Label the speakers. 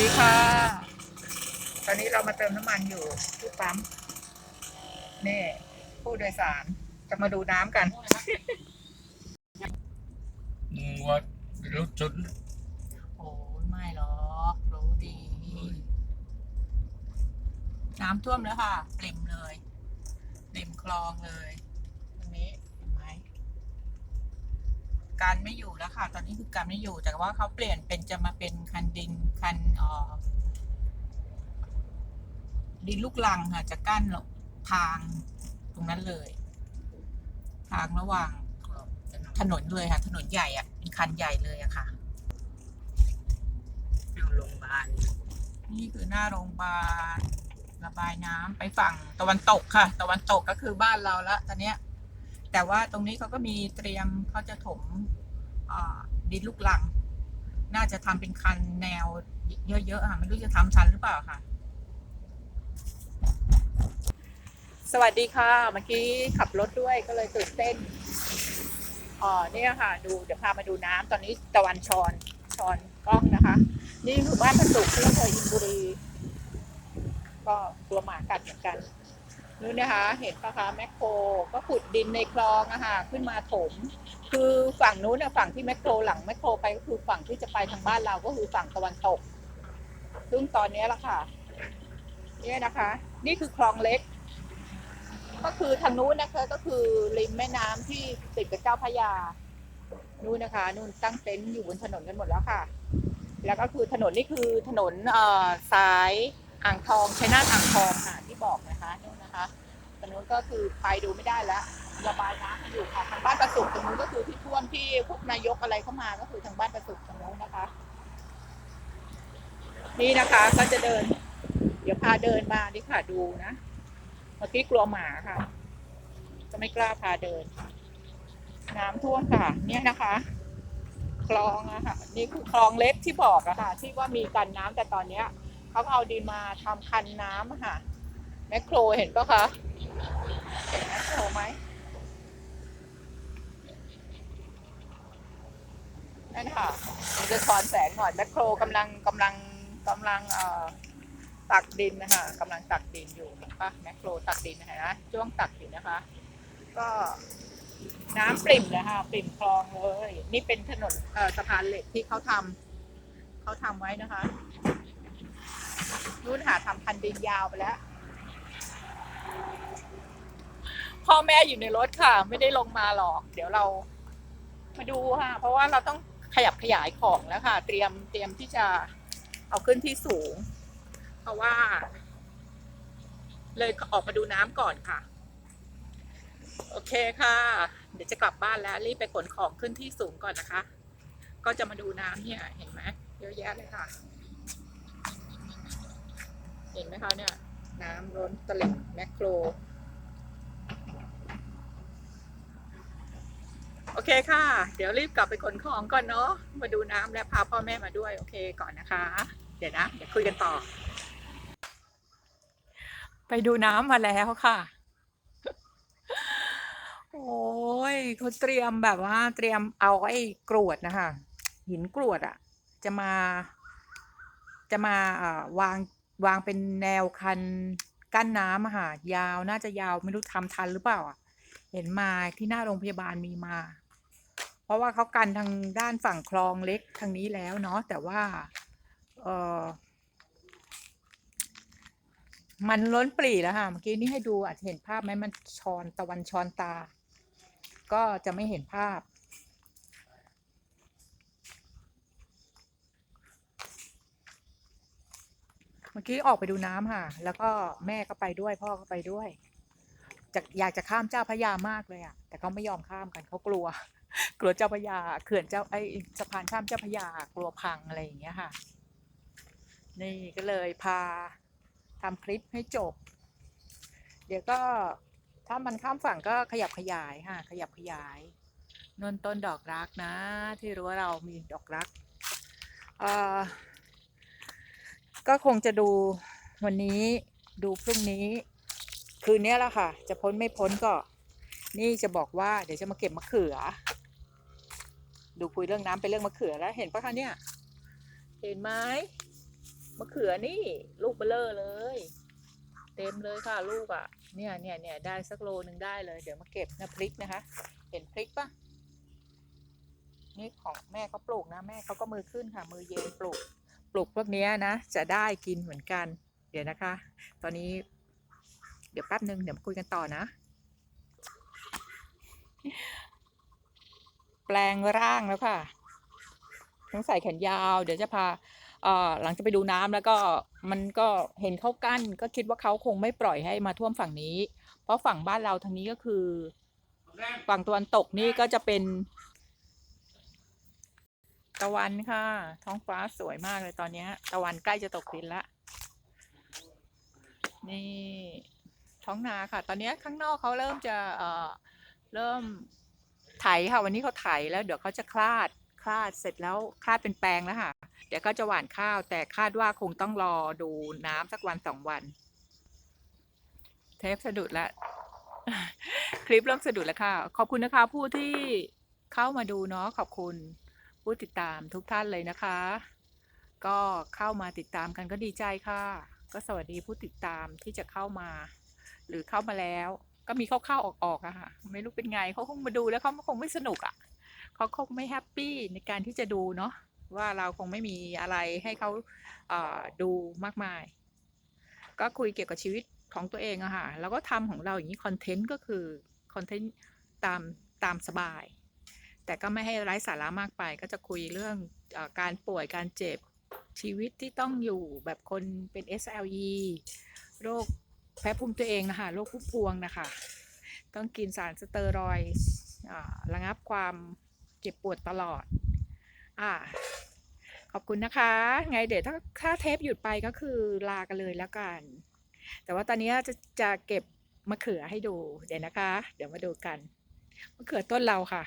Speaker 1: ดีค่ะ ตอนนี้เรามาเติมน้ำมันอยู่ที่ปั๊มนี่ผู้โดยสารจะมาดูน้ำกัน
Speaker 2: มึงว่ารถชน
Speaker 1: โอ้ยไม่หรอกรู้ดี น้ำท่วมแล้วค่ะปริ่มเลยปริ่มคลองเลยตรงนี้เห็นไหม การไม่อยู่แล้วค่ะ ตอนนี้คือการไม่อยู่ แต่ว่าเขาเปลี่ยนเป็นจะมาเป็นคันดินคันเอ่อดินลูกลังค่ะ จะกั้นทางตรงนั้นเลย ทางระหว่างถนนเลยค่ะ ถนนใหญ่อะเป็นคันใหญ่เลยอะค่ะ
Speaker 2: เอาโรงพยาบาล
Speaker 1: นี่คือหน้าโรงพยาบาลระบายน้ำไปฝั่งตะวันตกค่ะ ตะวันตกก็คือบ้านเราละตอนเนี้ย แต่ว่าตรงนี้เขาก็มีเตรียมเขาจะถมดินลูกหลัง น่าจะทำเป็นคันแนวเยอะๆค่ะไม่รู้จะทำทันหรือเปล่าค่ะ สวัสดีค่ะ เมื่อกี้ขับรถด้วยก็เลยตื่นเต้นอ๋อเนี่ยค่ะ ดูเดี๋ยวพามาดูน้ำตอนนี้ตะวันชอนชอนกล้องนะคะ นี่คือบ้านพันสุขที่อำเภออินบุรี ก็กลัวหมากัดเหมือนกัน นู่นนะคะเห็นปะคะแมคโครก็ขุดดินในคลองอะค่ะขึ้นมาถม คือฝั่งนู้นนะฝั่งที่แมคโครหลังแมคโครไปก็คือฝั่งที่จะไปทางบ้านเราก็คือฝั่งตะวันตก ซึ่งตอนนี้ละค่ะเนี่ยนะคะ นี่คือคลองเล็ก ก็คือทางนู้นนะคะก็คือริมแม่น้ำที่ติดกับเจ้าพระยานู่นนะคะนู่นตั้งเต็นท์อยู่บนถนนกันหมดแล้วค่ะ แล้วก็คือถนนนี่คือถนนเอ่อสาย อ่างทองชัยนาทอ่างทองค่ะที่บอกนะคะนู่นนะคะตรงนู้นก็คือไปดูไม่ได้แล้วระบายน้ำอยู่ค่ะทางบ้านประสุกตรงนู้นก็คือที่ท่วมที่พวกนายกอะไรเข้ามาก็คือทางบ้านประสุกตรงนู้นนะคะ นี่นะคะก็จะเดิน เดี๋ยวพาเดินมาดิค่ะดูนะเมื่อกี้กลัวหมาค่ะ จะไม่กล้าพาเดินน้ำท่วมค่ะ เนี่ยนะคะ คลองอะค่ะ นี่คือคลองเล็กที่บอกอะค่ะ ที่ว่ามีกันน้ำแต่ตอนเนี้ย เขาเอาดินมาทำคันน้ำค่ะ แมคโครเห็นปะคะเห็นแมคโครไหมนั่นค่ะมันจะช้อนแสงหน่อยแมคโครกำลังกำลังกำลังเอ่อตักดินนะคะกำลังตักดินอยู่เห็นปะแมคโครตักดินนะคะนะช่วงตักอยู่นะคะ ก็น้ำปริ่มเลยค่ะปริ่มคลองเลย นี่เป็นถนนเอ่อสะพานเหล็กที่เขาทำเขาทำไว้นะคะ นู่นหาทำคันดินยาวไปแล้ว พ่อแม่อยู่ในรถค่ะ ไม่ได้ลงมาหรอก เดี๋ยวเรา มาดูค่ะ เพราะว่าเราต้องขยับขยายของแล้วค่ะ เตรียมเตรียมที่จะเอาขึ้นที่สูง เพราะว่า เลยออกมาดูน้ำก่อนค่ะ โอเคค่ะ เดี๋ยวจะกลับบ้านแล้วรีบไปขนของขึ้นที่สูงก่อนนะคะ ก็จะมาดูน้ำเนี่ย เห็นไหมเยอะแยะเลยค่ะ เห็นไหมคะเนี่ย น้ำล้นตลิ่งแมคโคร โอเคค่ะ เดี๋ยวรีบกลับไปขนของก่อนเนาะ มาดูน้ำและพาพ่อแม่มาด้วย โอเคก่อนนะคะ เดี๋ยวนะ เดี๋ยวคุยกันต่อ ไปดูน้ำมาแล้วค่ะโอ้ยเขาเตรียมแบบว่าเตรียมเอาไอ้กรวดนะคะหินกรวดอะจะมา จะมาเอ่อวาง วางเป็นแนวคันกั้นน้ำอะค่ะยาวน่าจะยาวไม่รู้ทำทันหรือเปล่าอะเห็นมาที่หน้าโรงพยาบาลมีมา เพราะว่าเขากันทางด้านฝั่งคลองเล็กทางนี้แล้วเนาะแต่ว่าเออมันล้นปรีแล้วค่ะเมื่อกี้นี่ให้ดูอาจจะเห็นภาพไหมมันชอนตะวันชอนตา ก็จะไม่เห็นภาพ มื่อกี้ออกไปดูน้ำค่ะ แล้วก็แม่ก็ไปด้วยพ่อก็ไปด้วยจะอยากจะข้ามเจ้าพระยามากเลยอะแต่เขาไม่ยอมข้ามกันเขากลัว กลัวเจ้าพระยาเขื่อนเจ้าไอสะพานข้ามเจ้าพระยากลัวพังอะไรอย่างเงี้ยค่ะ นี่ก็เลยพาทำคลิปให้จบ เดี๋ยวก็ถ้ามันข้ามฝั่งก็ขยับขยายค่ะ ขยับขยายนนต้นดอกรักนะ ที่รู้ว่าเรามีดอกรัก เอ่อ ก็คงจะดูวันนี้ดูพรุ่งนี้ คืนนี้แหละค่ะ จะพ้นไม่พ้นก็ นี่จะบอกว่าเดี๋ยวจะมาเก็บมะเขือ ดูคุยเรื่องน้ำไปเรื่องมะเขือแล้วเห็นปะคะเนี่ย เห็นไหมมะเขือนี่ ลูกเบลเลอเลย เต็มเลยค่ะลูกอะ่ะ เนี่ยเนี่ยเนี่ยได้สักโลหนึ่งได้เลย เดี๋ยวมาเก็บนะพริกนะคะ เห็นพริกปะนี่ของแม่เขาปลูกนะ แม่เขาก็มือขึ้นค่ะ มือเย็นปลูก ลูกพวกนี้นะ จะได้กินเหมือนกัน เดี๋ยวนะคะ ตอนนี้ เดี๋ยวแป๊บหนึ่งเดี๋ยวมาคุยกันต่อนะ แปลงร่างแล้วค่ะต้องใส่แขนยาว เดี๋ยวจะพาเอ่อหลังจะไปดูน้ำแล้วก็มันก็เห็นเขากั้น ก็คิดว่าเขาคงไม่ปล่อยให้มาท่วมฝั่งนี้ เพราะฝั่งบ้านเราทางนี้ก็คือ ฝั่งตะวันตกนี่ก็จะเป็น ตะวันค่ะ ท้องฟ้าสวยมากเลยตอนนี้ตะวันใกล้จะตกดินละ นี่ ท้องนาค่ะ ตอนนี้ข้างนอกเขาเริ่มจะเอ่อเริ่มไถค่ะ วันนี้เขาไถแล้ว เดี๋ยวเขาจะคลาดคลาดเสร็จแล้วคลาดเป็นแปลงแล้วค่ะ เดี๋ยวก็จะหว่านข้าว แต่คาดว่าคงต้องรอดูน้ำสักวันสองวัน เทปสะดุดละคลิปเริ่มสะดุดแล้วค่ะ ขอบคุณนะคะผู้ที่เข้ามาดูเนาะขอบคุณ ผู้ติดตามทุกท่านเลยนะคะ ก็เข้ามาติดตามกันก็ดีใจค่ะ ก็สวัสดีผู้ติดตามที่จะเข้ามา หรือเข้ามาแล้ว ก็มีเข้าๆออกๆอะค่ะ ไม่รู้เป็นไงเขาคงมาดูแล้วเขาคงไม่สนุกอะเขาคงไม่แฮปปี้ในการที่จะดูเนาะว่าเราคงไม่มีอะไรให้เขาเอ่อดูมากมาย ก็คุยเกี่ยวกับชีวิตของตัวเองอะค่ะแล้วก็ทำของเราอย่างนี้คอนเทนต์ก็คือคอนเทนต์ตามตามสบาย แต่ก็ไม่ให้ไร้สาระมากไป ก็จะคุยเรื่องอการป่วยการเจ็บชีวิตที่ต้องอยู่แบบคนเป็น SLE โรคแพ้ภูมิตัวเองนะคะโรคพุ่มพวงนะคะ ต้องกินสารสเตอรอยด์อ่าระงับความเจ็บปวดตลอดอ่าขอบคุณนะคะ ไงเดี๋ยวถ้าถ้าเทปหยุดไปก็คือลากันเลยแล้วกัน แต่ว่าตอนนี้จะจะเก็บมะเขือให้ดูเดี๋ยวนะคะ เดี๋ยวมาดูกันมะเขือต้นเราค่ะ